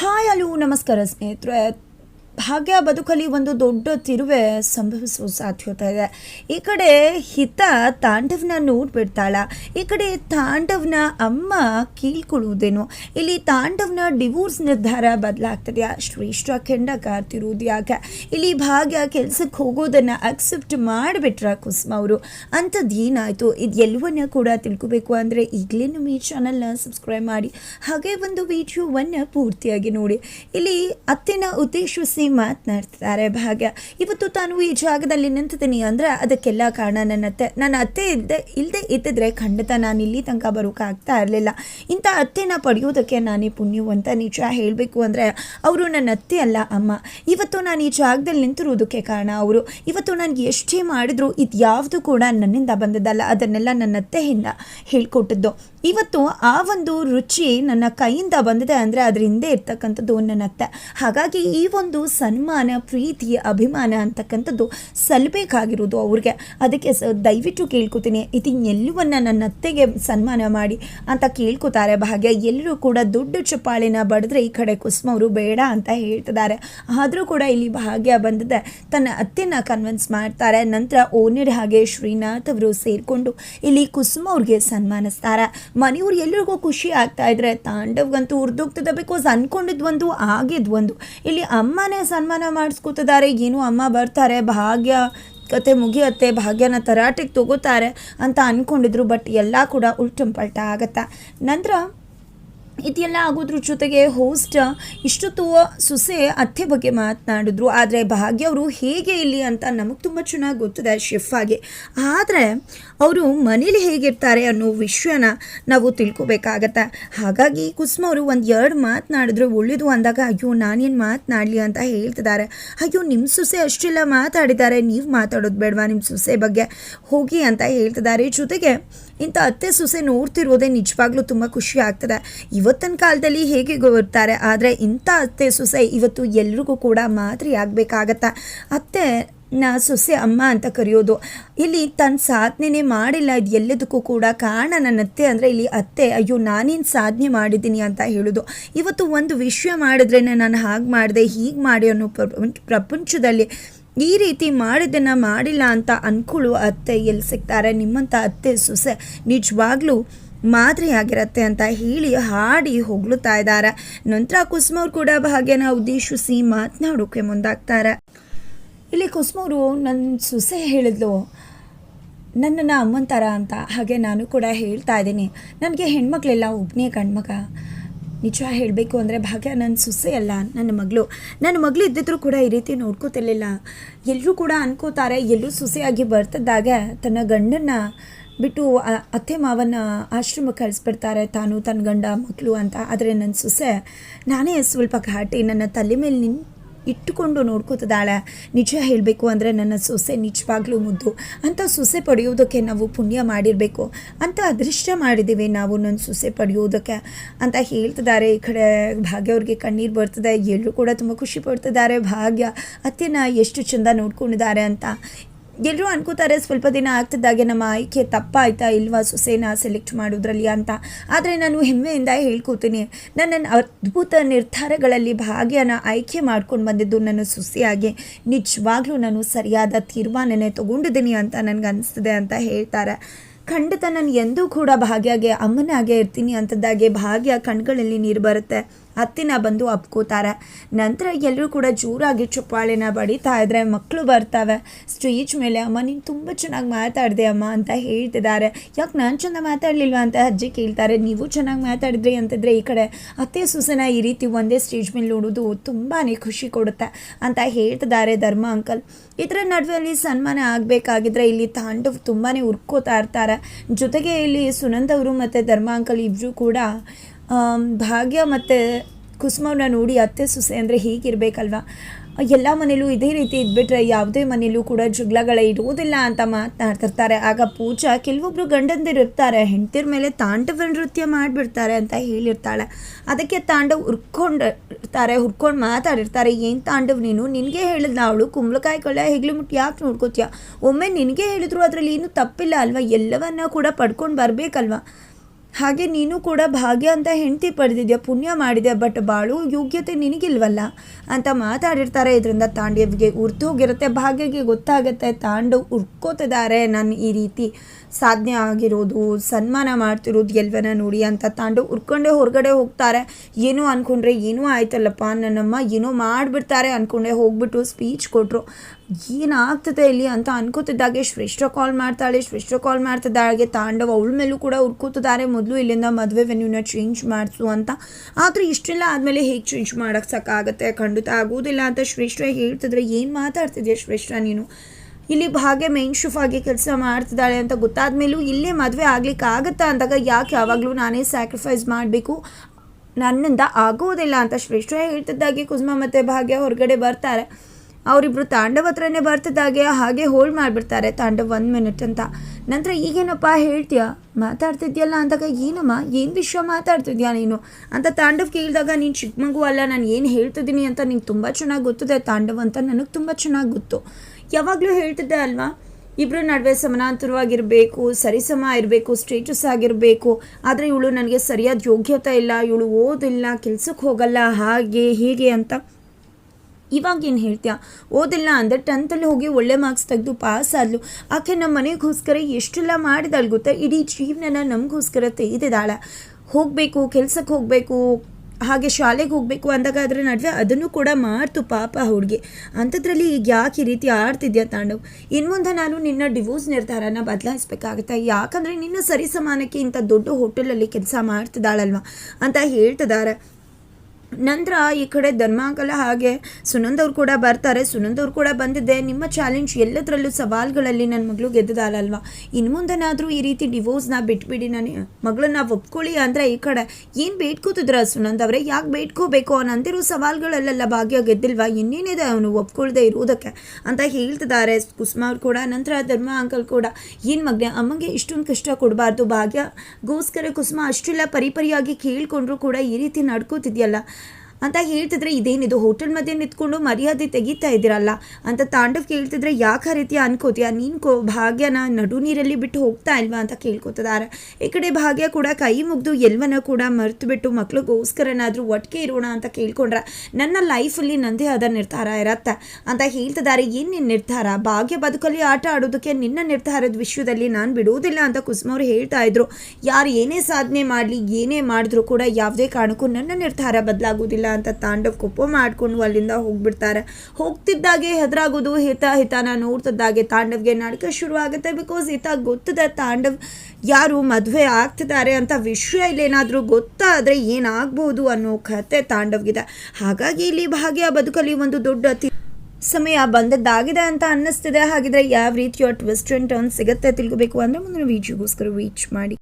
Hi hello ನಮಸ್ಕಾರ ಸ್ನೇಹಿತರೆ ಭಾಗ್ಯ ಬದುಕಲ್ಲಿ ಒಂದು ದೊಡ್ಡ ತಿರುವೆ ಸಂಭವಿಸುವ ಸಾಧ್ಯತೆ ಇದೆ. ಈ ಕಡೆ ಹಿತ ತಾಂಡವ್ನ ನೋಡ್ಬಿಡ್ತಾಳ. ಈ ಕಡೆ ತಾಂಡವ್ನ ಅಮ್ಮ ಕೀಳ್ಕೊಳ್ಳುವುದೇನು. ಇಲ್ಲಿ ತಾಂಡವ್ನ ಡಿವೋರ್ಸ್ ನಿರ್ಧಾರ ಬದಲಾಗ್ತದೆಯಾ? ಶ್ರೇಷ್ಠ ಕೆಂಡ ಕಾರ್ತಿರುವುದು ಯಾಕೆ? ಇಲ್ಲಿ ಭಾಗ್ಯ ಕೆಲ್ಸಕ್ಕೆ ಹೋಗೋದನ್ನು ಅಕ್ಸೆಪ್ಟ್ ಮಾಡಿಬಿಟ್ರ ಕುಸುಮ ಅವರು. ಅಂಥದ್ದು ಏನಾಯಿತು ಇದು ಎಲ್ಲವನ್ನ ಕೂಡ ತಿಳ್ಕೊಬೇಕು ಅಂದರೆ ಈಗಲೇ ನಮ್ಮ ಈ ಚಾನಲ್ನ ಸಬ್ಸ್ಕ್ರೈಬ್ ಮಾಡಿ. ಹಾಗೆ ಒಂದು ವಿಡಿಯೋವನ್ನು ಪೂರ್ತಿಯಾಗಿ ನೋಡಿ. ಇಲ್ಲಿ ಅತ್ತೆನ ಉದ್ದೇಶಿಸಿ ಮಾತನಾಡ್ತಿದ್ದಾರೆ. ಭಾಗ್ಯ, ಇವತ್ತು ತಾನು ಈ ಜಾಗದಲ್ಲಿ ನಿಂತಿದ್ದೀನಿ ಅಂದರೆ ಅದಕ್ಕೆಲ್ಲ ಕಾರಣ ನನ್ನ ಅತ್ತೆ. ನನ್ನ ಅತ್ತೆ ಇದ್ದೆ ಇಲ್ಲದೆ ಇದ್ದಿದ್ರೆ ಖಂಡಿತ ನಾನು ಇಲ್ಲಿ ತನಕ ಬರೋಕ್ಕಾಗ್ತಾ ಇರಲಿಲ್ಲ. ಇಂಥ ಅತ್ತೆನ ಪಡೆಯೋದಕ್ಕೆ ನಾನೇ ಪುಣ್ಯವಂತ ನಿಜ ಹೇಳಬೇಕು ಅಂದರೆ ಅವರು ನನ್ನ ಅತ್ತೆ ಅಲ್ಲ, ಅಮ್ಮ. ಇವತ್ತು ನಾನು ಈ ಜಾಗದಲ್ಲಿ ನಿಂತಿರುವುದಕ್ಕೆ ಕಾರಣ ಅವರು. ಇವತ್ತು ನನಗೆ ಎಷ್ಟೇ ಮಾಡಿದ್ರು ಇದು ಯಾವುದು ಕೂಡ ನನ್ನಿಂದ ಬಂದದ್ದಲ್ಲ, ಅದನ್ನೆಲ್ಲ ನನ್ನ ಅತ್ತೆಯಿಂದ ಹೇಳ್ಕೊಟ್ಟದ್ದು. ಇವತ್ತು ಆ ಒಂದು ರುಚಿ ನನ್ನ ಕೈಯಿಂದ ಬಂದಿದೆ ಅಂದರೆ ಅದ್ರ ಹಿಂದೆ ಇರ್ತಕ್ಕಂಥದ್ದು ನನ್ನ ಅತ್ತೆ. ಹಾಗಾಗಿ ಈ ಒಂದು ಸನ್ಮಾನ ಪ್ರೀತಿ ಅಭಿಮಾನ ಅಂತಕ್ಕಂಥದ್ದು ಸಲ್ಲಬೇಕಾಗಿರೋದು ಅವ್ರಿಗೆ. ಅದಕ್ಕೆ ಸ ದಯವಿಟ್ಟು ಕೇಳ್ಕೊತೀನಿ ಇದು ಎಲ್ಲವನ್ನ ನನ್ನ ಅತ್ತೆಗೆ ಸನ್ಮಾನ ಮಾಡಿ ಅಂತ ಕೇಳ್ಕೊತಾರೆ. ಭಾಗ್ಯ ಎಲ್ಲರೂ ಕೂಡ ದುಡ್ಡು ಚಪ್ಪಾಳಿನ ಬಡಿದ್ರೆ ಈ ಕಡೆ ಕುಸುಮವರು ಬೇಡ ಅಂತ ಹೇಳ್ತಿದ್ದಾರೆ. ಆದರೂ ಕೂಡ ಇಲ್ಲಿ ಭಾಗ್ಯ ಬಂದಿದೆ. ತನ್ನ ಅತ್ತೆನ ಕನ್ವಿನ್ಸ್ ಮಾಡ್ತಾರೆ. ನಂತರ ಓನರ್ ಹಾಗೆ ಶ್ರೀನಾಥ್ ಅವರು ಸೇರಿಕೊಂಡು ಇಲ್ಲಿ ಕುಸುಮ ಅವ್ರಿಗೆ ಸನ್ಮಾನಿಸ್ತಾರೆ. ಮನೆಯವ್ರು ಎಲ್ರಿಗೂ ಖುಷಿ ಆಗ್ತಾ ಇದ್ರೆ ತಾಂಡವ್ಗಂತೂ ಉರ್ದೋಗ್ತದೆ ಬಿಕಾಸ್ ಅನ್ಕೊಂಡಿದ್ ಒಂದು, ಆಗಿದ್ ಒಂದು. ಇಲ್ಲಿ ಅಮ್ಮನೇ ಸನ್ಮಾನ ಮಾಡಿಸ್ಕೊತಿದ್ದಾರೆ, ಏನು ಅಮ್ಮ ಬರ್ತಾರೆ, ಭಾಗ್ಯ ಕತೆ ಮುಗಿಯುತ್ತೆ, ಭಾಗ್ಯನ ತರಾಟೆಗೆ ತಗೋತಾರೆ ಅಂತ ಅಂದ್ಕೊಂಡಿದ್ರು ಬಟ್ ಎಲ್ಲ ಕೂಡ ಉಲ್ಟಂಪಲ್ಟ ಆಗತ್ತಾ? ನಂತರ ಇದೆಲ್ಲ ಆಗೋದ್ರ ಜೊತೆಗೆ ಹೋಸ್ಟ್ ಇಷ್ಟೊತ್ತು ಸೊಸೆ ಅತ್ತೆ ಬಗ್ಗೆ ಮಾತನಾಡಿದ್ರು. ಆದರೆ ಭಾಗ್ಯ ಅವರು ಹೇಗೆ ಇಲ್ಲಿ ಅಂತ ನಮಗೆ ತುಂಬ ಚೆನ್ನಾಗಿ ಗೊತ್ತಿದೆ ಶೆಫ್ ಆಗಿ. ಆದರೆ ಅವರು ಮನೇಲಿ ಹೇಗಿರ್ತಾರೆ ಅನ್ನೋ ವಿಷಯನ ನಾವು ತಿಳ್ಕೊಬೇಕಾಗತ್ತೆ. ಹಾಗಾಗಿ ಕುಸುಮ ಅವರು ಒಂದು ಎರಡು ಮಾತನಾಡಿದ್ರು. ಒಳ್ಳೇದು ಅಂದಾಗ, ಅಯ್ಯೋ, ನಾನೇನು ಮಾತನಾಡಲಿ ಅಂತ ಹೇಳ್ತಿದ್ದಾರೆ. ಅಯ್ಯೋ ನಿಮ್ಮ ಸೊಸೆ ಅಷ್ಟೆಲ್ಲ ಮಾತಾಡಿದ್ದಾರೆ. ನೀವು ಮಾತಾಡೋದು ಬೇಡವಾ ನಿಮ್ಮ ಸೊಸೆ ಬಗ್ಗೆ? ಹೋಗಿ ಅಂತ ಹೇಳ್ತಿದ್ದಾರೆ. ಜೊತೆಗೆ ಇಂಥ ಅತ್ತೆ ಸೊಸೆ ನೋಡ್ತಿರೋದೇ ನಿಜವಾಗ್ಲೂ ತುಂಬ ಖುಷಿ ಆಗ್ತದೆ. ಇವತ್ತಿನ ಕಾಲದಲ್ಲಿ ಹೇಗೆ ಗೊತ್ತಾರೆ ಆದರೆ ಇಂಥ ಅತ್ತೆ ಸೊಸೆ ಇವತ್ತು ಎಲ್ರಿಗೂ ಕೂಡ ಮಾದರಿ ಆಗಬೇಕಾಗತ್ತೆ? ಅತ್ತೆ ನಾ ಸೊಸೆ ಅಮ್ಮ ಅಂತ ಕರೆಯೋದು. ಇಲ್ಲಿ ತನ್ನ ಸಾಧನೆನೇ ಮಾಡಿಲ್ಲ ಇದು ಎಲ್ಲದಕ್ಕೂ ಕೂಡ ಕಾರಣ ನನ್ನ ಅತ್ತೆ ಅಂದರೆ ಇಲ್ಲಿ ಅತ್ತೆ, ಅಯ್ಯೋ, ನಾನೇನು ಸಾಧನೆ ಮಾಡಿದ್ದೀನಿ ಅಂತ ಹೇಳೋದು. ಇವತ್ತು ಒಂದು ವಿಷಯ ಮಾಡಿದ್ರೆ ನಾನು ಹಾಗೆ ಮಾಡಿದೆ, ಹೀಗೆ ಮಾಡಿ ಅನ್ನೋ ಪ್ರಪಂಚ ಪ್ರಪಂಚದಲ್ಲಿ ಈ ರೀತಿ ಮಾಡಿದ್ದನ್ನು ಮಾಡಿಲ್ಲ ಅಂತ ಅನ್ಕೊಳ್ಳೋ ಅತ್ತೆ ಎಲ್ಲಿ ಸಿಗ್ತಾರೆ? ನಿಮ್ಮಂಥ ಅತ್ತೆ, ಸೊಸೆ ನಿಜವಾಗ್ಲೂ ಮಾದರಿಯಾಗಿರತ್ತೆ ಅಂತ ಹೇಳಿ ಹಾಡಿ ಹೊಗಳುತ್ತಾ ಇದ್ದಾರೆ. ನಂತರ ಕುಸುಮ ಅವ್ರು ಕೂಡ ಭಾಗ್ಯನ ಉದ್ದೇಶಿಸಿ ಮಾತನಾಡೋಕೆ ಮುಂದಾಗ್ತಾರೆ. ಇಲ್ಲಿ ಕುಸುಮವರು ನನ್ನ ಸೊಸೆ ಹೇಳಿದ್ಲು. ನನ್ನನ್ನು ಅಮ್ಮನ ಥರ ಅಂತ ಹಾಗೆ ನಾನು ಕೂಡ ಹೇಳ್ತಾ ಇದ್ದೀನಿ. ನನಗೆ ಹೆಣ್ಮಕ್ಳೆಲ್ಲ ಒಬ್ಬನೇ ಗಂಡ್ಮಗ ನಿಜ ಹೇಳಬೇಕು ಅಂದರೆ ಭಾಗ್ಯ ನನ್ನ ಸೊಸೆ ಅಲ್ಲ, ನನ್ನ ಮಗಳು. ನನ್ನ ಮಗಳು ಇದ್ದಿದ್ರು ಕೂಡ ಈ ರೀತಿ ನೋಡ್ಕೋತಿರ್ಲಿಲ್ಲ. ಎಲ್ಲರೂ ಕೂಡ ಅನ್ಕೋತಾರೆ ಎಲ್ಲರೂ ಸೊಸೆಯಾಗಿ ಬರ್ತಿದ್ದಾಗ. ತನ್ನ ಗಂಡನ್ನು ಬಿಟ್ಟು ಅತ್ತೆ ಮಾವನ ಆಶ್ರಮಕ್ಕೆ ಕಳಿಸ್ಬಿಡ್ತಾರೆ, ತಾನು ತನ್ನ ಗಂಡ ಮಕ್ಕಳು ಅಂತ. ಆದರೆ ನನ್ನ ಸೊಸೆ, ನಾನೇ ಸ್ವಲ್ಪ ಘಾಟಿ. ನನ್ನ ತಲೆ ಮೇಲೆ ನಿನ್ ಇಟ್ಟುಕೊಂಡು ನೋಡ್ಕೋತಿದ್ದಾಳೆ. ನಿಜ ಹೇಳಬೇಕು ಅಂದರೆ ನನ್ನ ಸೊಸೆ ನಿಜವಾಗ್ಲೂ ಮುದ್ದು. ಅಂತ ಸೊಸೆ ಪಡೆಯೋದಕ್ಕೆ ನಾವು ಪುಣ್ಯ ಮಾಡಿರಬೇಕು. ಅಂತ ಅದೃಷ್ಟ ಮಾಡಿದ್ದೀವಿ ನಾವು ನನ್ನ ಸೊಸೆ ಪಡೆಯೋದಕ್ಕೆ. ಅಂತ ಹೇಳ್ತಿದ್ದಾರೆ ಈ ಕಡೆ ಭಾಗ್ಯ ಅವ್ರಿಗೆ ಕಣ್ಣೀರು ಬರ್ತದೆ. ಎಲ್ಲರೂ ಕೂಡ ತುಂಬ ಖುಷಿ ಪಡ್ತಿದ್ದಾರೆ. ಭಾಗ್ಯ, ಅತ್ತೆನ ಎಷ್ಟು ಚೆಂದ ನೋಡ್ಕೊಂಡಿದ್ದಾರೆ ಅಂತ. ಎಲ್ಲರೂ ಅನ್ಕೋತಾರೆ, ಸ್ವಲ್ಪ ದಿನ ಆಗ್ತಿದ್ದಾಗೆ ನಮ್ಮ ಆಯ್ಕೆ ತಪ್ಪಾಯ್ತಾ ಇಲ್ವಾ ಸೊಸೆನ ಸೆಲೆಕ್ಟ್ ಮಾಡೋದ್ರಲ್ಲಿ ಅಂತ. ಆದರೆ ನಾನು ಹೆಮ್ಮೆಯಿಂದ ಹೇಳ್ಕೊತೀನಿ, ನನ್ನ ಅದ್ಭುತ ನಿರ್ಧಾರಗಳಲ್ಲಿ ಭಾಗ್ಯನ ಆಯ್ಕೆ ಮಾಡ್ಕೊಂಡು ಬಂದಿದ್ದು ನನ್ನ ಸೊಸೆಯಾಗಿ. ನಿಜವಾಗ್ಲೂ ನಾನು ಸರಿಯಾದ ತೀರ್ಮಾನನೇ ತಗೊಂಡಿದ್ದೀನಿ ಅಂತ ನನಗೆ ಅನಿಸ್ತಿದೆ ಅಂತ ಹೇಳ್ತಾರೆ. ಖಂಡಿತ ನಾನು ಎಂದೂ ಕೂಡ ಭಾಗ್ಯಾಗೆ ಅಮ್ಮನಾಗೆ ಇರ್ತೀನಿ ಅಂತದ್ದಾಗೆ ಭಾಗ್ಯ ಕಣ್ಗಳಲ್ಲಿ ನೀರು ಬರುತ್ತೆ. ಹತ್ತಿನ ಬಂದು ಅಪ್ಕೋತಾರೆ ನಂತರ ಎಲ್ಲರೂ ಕೂಡ ಜೋರಾಗಿ ಚಪ್ಪಾಳೆನ ಬಡಿತಾ ಇದ್ರೆ ಮಕ್ಕಳು ಬರ್ತವೆ. ಸ್ಟೇಜ್ ಮೇಲೆ ಅಮ್ಮ, ನೀನು ತುಂಬ ಚೆನ್ನಾಗಿ ಮಾತಾಡಿದೆ ಅಮ್ಮ ಅಂತ ಹೇಳ್ತಿದ್ದಾರೆ. ಯಾಕೆ ನಾನು ಚೆಂದ ಮಾತಾಡಲಿಲ್ವಾ ಅಂತ ಅಜ್ಜಿ ಕೇಳ್ತಾರೆ. ನೀವು ಚೆನ್ನಾಗಿ ಮಾತಾಡಿದ್ರಿ ಅಂತಂದರೆ ಈ ಕಡೆ ಅತ್ತೆ ಸುಸನ ಈ ರೀತಿ ಒಂದೇ ಸ್ಟೇಜ್ ಮೇಲೆ ನೋಡೋದು ತುಂಬಾ ಖುಷಿ ಕೊಡುತ್ತೆ ಅಂತ ಹೇಳ್ತಿದ್ದಾರೆ ಧರ್ಮ ಅಂಕಲ್. ಇದರ ನಡುವೆಯಲ್ಲಿ ಸನ್ಮಾನ ಆಗಬೇಕಾಗಿದ್ರೆ ಇಲ್ಲಿ ತಾಂಡವ್ ತುಂಬಾ ಉರ್ಕೋತಾ ಇರ್ತಾರೆ. ಜೊತೆಗೆ ಇಲ್ಲಿ ಸುನಂದ್ ಅವರು ಮತ್ತು ಧರ್ಮ ಅಂಕಲ್ ಇಬ್ಬರು ಕೂಡ ಭಾಗ್ಯ ಮತ್ತು ಕುಸುಮವನ್ನ ನೋಡಿ ಅತ್ತೆ ಸೊಸೆ ಅಂದರೆ ಹೀಗಿರಬೇಕಲ್ವಾ? ಎಲ್ಲ ಮನೇಲೂ ಇದೇ ರೀತಿ ಇದ್ಬಿಟ್ರೆ ಯಾವುದೇ ಮನೇಲೂ ಕೂಡ ಜಗಳಗಳೇ ಇರುವುದಿಲ್ಲ ಅಂತ ಮಾತನಾಡ್ತಿರ್ತಾರೆ ಆಗ ಪೂಜಾ ಕೆಲವೊಬ್ಬರು ಗಂಡಂದಿರು ಇರ್ತಾರೆ ಹೆಂಡತಿರ ಮೇಲೆ ತಾಂಡವ ನೃತ್ಯ ಮಾಡಿಬಿಡ್ತಾರೆ ಅಂತ ಹೇಳಿರ್ತಾಳೆ. ಅದಕ್ಕೆ ತಾಂಡವ್ ಹುರ್ಕೊಂಡಿರ್ತಾರೆ, ಹುರ್ಕೊಂಡು ಮಾತಾಡಿರ್ತಾರೆ. ಏನು ತಾಂಡವ್ ನೀನು? ನಿನಗೆ ಹೇಳಿದ್ನ ಅವಳು? ಕುಂಬಳಕಾಯಿ ಕೊಳ್ಳೆ ಹೆಗ್ಲು ಮುಟ್ಟು ಯಾಕೆ ನೋಡ್ಕೋತೀಯ? ಒಮ್ಮೆ ನಿನಗೆ ಹೇಳಿದ್ರು ಅದರಲ್ಲಿ ಏನು ತಪ್ಪಿಲ್ಲ ಅಲ್ವಾ? ಎಲ್ಲವನ್ನ ಕೂಡ ಪಡ್ಕೊಂಡು ಬರಬೇಕಲ್ವಾ? ಹಾಗೆ ನೀನು ಕೂಡ ಭಾಗ್ಯ ಅಂತ ಹೆಂಡತಿ ಪಡೆದಿದ್ಯಾ, ಪುಣ್ಯ ಮಾಡಿದೆ ಬಟ್ ಬಾಳು ಯೋಗ್ಯತೆ ನಿನಗಿಲ್ವಲ್ಲ? ಅಂತ ಮಾತಾಡಿರ್ತಾರೆ. ಇದರಿಂದ ತಾಂಡವ್ಗೆ ಉರ್ತು ಹೋಗಿರುತ್ತೆ. ಭಾಗ್ಯಗೆ ಗೊತ್ತಾಗುತ್ತೆ ತಾಂಡವ್ ಉರ್ಕೋತಿದ್ದಾರೆ. ನಾನು ಈ ರೀತಿ ಸಾಧನೆ ಆಗಿರೋದು, ಸನ್ಮಾನ ಮಾಡ್ತಿರೋದು ಎಲ್ವನ ನೋಡಿ ಅಂತ ತಾಂಡವ್ ಉರ್ಕೊಂಡೇ ಹೊರಗಡೆ ಹೋಗ್ತಾರೆ. ಏನೋ ಅಂದ್ಕೊಂಡ್ರೆ ಏನೂ ಆಯ್ತಲ್ಲಪ್ಪ, ನನ್ನಮ್ಮ ಏನೋ ಮಾಡಿಬಿಡ್ತಾರೆ ಅಂದ್ಕೊಂಡೆ ಹೋಗ್ಬಿಟ್ಟು ಸ್ಪೀಚ್ ಕೊಟ್ಟರು ಏನಾಗ್ತದೆ ಇಲ್ಲಿ ಅಂತ ಅನ್ಕೋತಿದ್ದಾಗೆ. ಶ್ರೇಷ್ಠ ಕಾಲ್ ಮಾಡ್ತಾಳೆ. ಶ್ರೇಷ್ಠ ಕಾಲ್ ಮಾಡ್ತಿದ್ದಾಳೆ ತಾಂಡವ ಅವಳ ಮೇಲೂ ಕೂಡ ಹುಡ್ಕೋತಿದ್ದಾರೆ ಮೊದಲು ಇಲ್ಲಿಂದ ಮದುವೆ ವೆನ್ಯೂನ ಚೇಂಜ್ ಮಾಡಿಸು ಅಂತ. ಆದರೆ ಇಷ್ಟೆಲ್ಲ ಆದಮೇಲೆ ಹೇಗೆ ಚೇಂಜ್ ಮಾಡೋಕ್ಕೆ ಸಾಕಾಗುತ್ತೆ? ಖಂಡಿತ ಆಗೋದಿಲ್ಲ ಅಂತ ಶ್ರೇಷ್ಠ ಹೇಳ್ತಿದ್ರೆ, ಏನು ಮಾತಾಡ್ತಿದ್ಯಾ ಶ್ರೇಷ್ಠ ನೀನು? ಇಲ್ಲಿ ಭಾಗ್ಯ ಮೇನ್ ಶೂಫ್ ಆಗಿ ಕೆಲಸ ಮಾಡ್ತಿದ್ದಾಳೆ ಅಂತ ಗೊತ್ತಾದ ಮೇಲೂ ಇಲ್ಲೇ ಮದುವೆ ಆಗ್ಲಿಕ್ಕೆ ಆಗುತ್ತಾ? ಅಂದಾಗ, ಯಾಕೆ? ಯಾವಾಗಲೂ ನಾನೇ ಸ್ಯಾಕ್ರಿಫೈಸ್ ಮಾಡಬೇಕು. ನನ್ನಿಂದ ಆಗೋದಿಲ್ಲ. ಅಂತ ಶ್ರೇಷ್ಠ ಹೇಳ್ತಿದ್ದಾಗೆ ಕುಸುಮ ಮತ್ತು ಭಾಗ್ಯ ಹೊರಗಡೆ ಬರ್ತಾರೆ. ಅವರಿಬ್ರು ತಾಂಡವ ಹತ್ರನೇ ಬರ್ತಿದ್ದಾಗೆ ಹಾಗೆ ಹೋಲ್ಡ್ ಮಾಡಿಬಿಡ್ತಾರೆ ತಾಂಡವ್ ಒಂದು ಮಿನಿಟ್ ಅಂತ. ನಂತರ ಈಗೇನಪ್ಪ ಹೇಳ್ತೀಯ? ಮಾತಾಡ್ತಿದ್ಯಲ್ಲ ಅಂದಾಗ, ಏನಮ್ಮ, ಏನು ವಿಷಯ ಮಾತಾಡ್ತಿದ್ಯಾ ನೀನು? ಅಂತ ತಾಂಡವ್ ಕೇಳಿದಾಗ, ನೀನು ಚಿಕ್ಕ ಮಗು ಅಲ್ಲ, ನಾನು ಏನು ಹೇಳ್ತಿದ್ದೀನಿ ಅಂತ ನಿಂಗೆ ತುಂಬ ಚೆನ್ನಾಗಿ ಗೊತ್ತಿದೆ ತಾಂಡವ್ ಅಂತ ನನಗೆ ತುಂಬ ಚೆನ್ನಾಗಿ ಗೊತ್ತು. ಯಾವಾಗಲೂ ಹೇಳ್ತಿದ್ದೆ ಅಲ್ವಾ? ಇಬ್ಬರ ನಡುವೆ ಸಮಾನಾಂತರವಾಗಿರಬೇಕು, ಸರಿಸಮ ಇರಬೇಕು ಸ್ಟೇಟಸ್ ಆಗಿರಬೇಕು. ಆದರೆ ಇವಳು ನನಗೆ ಸರಿಯಾದ ಯೋಗ್ಯತೆ ಇಲ್ಲ, ಇವಳು ಓದಿಲ್ಲ ಕೆಲಸಕ್ಕೆ ಹೋಗಲ್ಲ, ಹಾಗೆ ಹೀಗೆ ಅಂತ. ಇವಾಗ ಏನು ಹೇಳ್ತೀಯ? ಓದಿಲ್ಲ ಅಂದರೆ ಟೆಂತಲ್ಲಿ ಹೋಗಿ ಒಳ್ಳೆ ಮಾರ್ಕ್ಸ್ ತೆಗೆದು ಪಾಸ್ ಆದ್ಲು. ಆಕೆ ನಮ್ಮ ಮನೆಗೋಸ್ಕರ ಎಷ್ಟೆಲ್ಲ ಮಾಡಿದಾಳೆ ಗೊತ್ತಾ? ಇಡೀ ಜೀವನನ ನಮಗೋಸ್ಕರ ತೆಗೆದಿದ್ದಾಳೆ. ಹೋಗಬೇಕು ಕೆಲ್ಸಕ್ಕೆ ಹೋಗಬೇಕು, ಹಾಗೆ ಶಾಲೆಗೆ ಹೋಗಬೇಕು ಅಂದಾಗ ಅದರ ನಡುವೆ ಅದನ್ನು ಕೂಡ ಮಾಡ್ತು ಪಾಪ ಹುಡುಗಿ ಅಂಥದ್ರಲ್ಲಿ ಈಗ ಯಾಕೆ ಈ ರೀತಿ ಆಡ್ತಿದ್ಯಾ ತಾಂಡವ್? ಇನ್ನು ಮುಂದೆ ನಾನು ನಿನ್ನ ಡಿವೋರ್ಸ್ ನಿರ್ಧಾರನ ಬದಲಾಯಿಸ್ಬೇಕಾಗುತ್ತೆ? ಯಾಕಂದರೆ ನಿನ್ನ ಸರಿ ಸಮಾನಕ್ಕೆ ಇಂಥ ದೊಡ್ಡ ಹೋಟೆಲಲ್ಲಿ ಕೆಲಸ ಮಾಡ್ತಿದ್ದಾಳಲ್ವ? ಅಂತ ಹೇಳ್ತಿದ್ದಾರೆ. ನಂತರ ಈ ಕಡೆ ಧರ್ಮಾಂಕಲ ಹಾಗೆ ಸುನಂದ್ ಅವ್ರು ಕೂಡ ಬರ್ತಾರೆ. ಸುನಂದ್ ಅವ್ರು ಕೂಡ ಬಂದಿದ್ದೆ. ನಿಮ್ಮ ಚಾಲೆಂಜ್ ಎಲ್ಲದರಲ್ಲೂ ಸವಾಲುಗಳಲ್ಲಿ ನನ್ನ ಮಗಳು ಗೆದ್ದದಾಳಲ್ವಾ ಇನ್ನು ಮುಂದೆನಾದರೂ ಈ ರೀತಿ ಡಿವೋರ್ಸ್ನ ಬಿಟ್ಬಿಡಿ ನಾನು. ಮಗಳನ್ನ ಒಪ್ಕೊಳ್ಳಿ ಅಂದರೆ ಈ ಕಡೆ. ಏನು ಬೇಡ್ಕೋತಿದ್ರ ಸುನಂದ್ ಅವರೇ? ಯಾಕೆ ಬೇಡ್ಕೋಬೇಕು? ಅನ್ನಂತಿರೋ ಸವಾಲುಗಳಲ್ಲೆಲ್ಲ ಭಾಗ್ಯ ಗೆದ್ದಿಲ್ವಾ? ಇನ್ನೇನಿದೆ ಅವನು ಒಪ್ಕೊಳ್ದೆ ಇರುವುದಕ್ಕೆ ಅಂತ ಹೇಳ್ತಿದ್ದಾರೆ ಕುಸುಮ ಅವ್ರು ಕೂಡ, ನಂತರ ಧರ್ಮ ಅಂಕಲ್ ಕೂಡ. ಏನು ಮಗನೇ, ಅಮ್ಮಗೆ ಇಷ್ಟೊಂದು ಕಷ್ಟ ಕೊಡಬಾರ್ದು ಭಾಗ್ಯಗೋಸ್ಕರ ಕುಸುಮ ಅಷ್ಟೆಲ್ಲ, ಪರಿಪರಿಯಾಗಿ ಕೇಳಿಕೊಂಡ್ರು ಕೂಡ ಈ ರೀತಿ ನಡ್ಕೋತಿದ್ಯಲ್ಲ? ಅಂತ ಹೇಳ್ತಿದ್ರೆ ಇದೇನಿದು? ಹೋಟೆಲ್ ಮಧ್ಯೆ ನಿಂತ್ಕೊಂಡು ಮರ್ಯಾದೆ ತೆಗಿತಾ ಇದ್ದೀರಲ್ಲ? ಅಂತ ತಾಂಡವ್ ಕೇಳ್ತಿದ್ರೆ, ಯಾಕೆ ಆ ರೀತಿ ಅನ್ಕೋತೀಯ? ನೀನು ಕೋ ಭಾಗ್ಯನ ನಡು ನೀರಲ್ಲಿ ಬಿಟ್ಟು ಹೋಗ್ತಾ ಇಲ್ವಾ ಅಂತ ಕೇಳ್ಕೊತಿದ್ದಾರೆ ಈ ಕಡೆ ಭಾಗ್ಯ ಕೂಡ ಕೈ ಮುಗ್ದು ಎಲ್ವನ ಕೂಡ ಮರ್ತು ಬಿಟ್ಟು ಮಕ್ಳಿಗೋಸ್ಕರನಾದರೂ ಒಟ್ಟಿಗೆ ಇರೋಣ ಅಂತ ಕೇಳ್ಕೊಂಡ್ರೆ. ನನ್ನ ಲೈಫಲ್ಲಿ ನಂದೇ ಆದ ನಿರ್ಧಾರ ಇರತ್ತೆ? ಅಂತ ಹೇಳ್ತಿದ್ದಾರೆ. ಏನು ನಿನ್ನ ನಿರ್ಧಾರ? ಭಾಗ್ಯ ಬದುಕಲ್ಲಿ ಆಟ ಆಡೋದಕ್ಕೆ ನಿನ್ನ ನಿರ್ಧಾರದ ವಿಷಯದಲ್ಲಿ ನಾನು ಬಿಡುವುದಿಲ್ಲ ಅಂತ ಕುಸುಮವ್ರು ಹೇಳ್ತಾ ಇದ್ರು. ಯಾರು ಏನೇ ಸಾಧನೆ ಮಾಡಲಿ, ಏನೇ ಮಾಡಿದ್ರು ಕೂಡ ಯಾವುದೇ ಕಾರಣಕ್ಕೂ ನನ್ನ ನಿರ್ಧಾರ ಬದಲಾಗೋದಿಲ್ಲ. ಅಂತ ತಾಂಡವ್ ಕೋಪ ಮಾಡ್ಕೊಂಡು ಅಲ್ಲಿಂದ ಹೋಗ್ಬಿಡ್ತಾರೆ. ಹೋಗ್ತಿದ್ದಾಗೆ ಹೆದರಾಗೋದು, ಹಿತ, ಹಿತನ ನೋಡ್ತಿದ್ದಾಗೆ ತಾಂಡವ್ಗೆ ನಾಟಕ ಶುರು ಆಗುತ್ತೆ ಬಿಕಾಸ್ ಹಿತ ಗೊತ್ತಿದೆ. ತಾಂಡವ್ ಯಾರು ಮದುವೆ ಆಗ್ತಿದ್ದಾರೆ ಅಂತ ವಿಷಯ ಇಲ್ಲೇನಾದರೂ ಗೊತ್ತಾದರೆ ಏನಾಗ್ಬೋದು ಅನ್ನೋ ಕತೆ ತಾಂಡವ್ಗಿದೆ. ಹಾಗಾಗಿ ಇಲ್ಲಿ ಭಾಗ್ಯ ಬದುಕಲ್ಲಿ ಒಂದು ದೊಡ್ಡ ಅತಿ ಸಮಯ ಬಂದದ್ದಾಗಿದೆ ಅಂತ ಅನ್ನಿಸ್ತಿದೆ. ಹಾಗಿದ್ರೆ ಯಾವ ರೀತಿಯ ಟ್ವಿಸ್ಟ್ ಅಂಡ್ ಟರ್ನ್ ಸಿಗುತ್ತೆ ತಿಳ್ಕೋಬೇಕು ಅಂದರೆ ಮುಂದಿನ ವೀಡಿಯೋಗೋಸ್ಕರ ವೀಚ್ ಮಾಡಿ.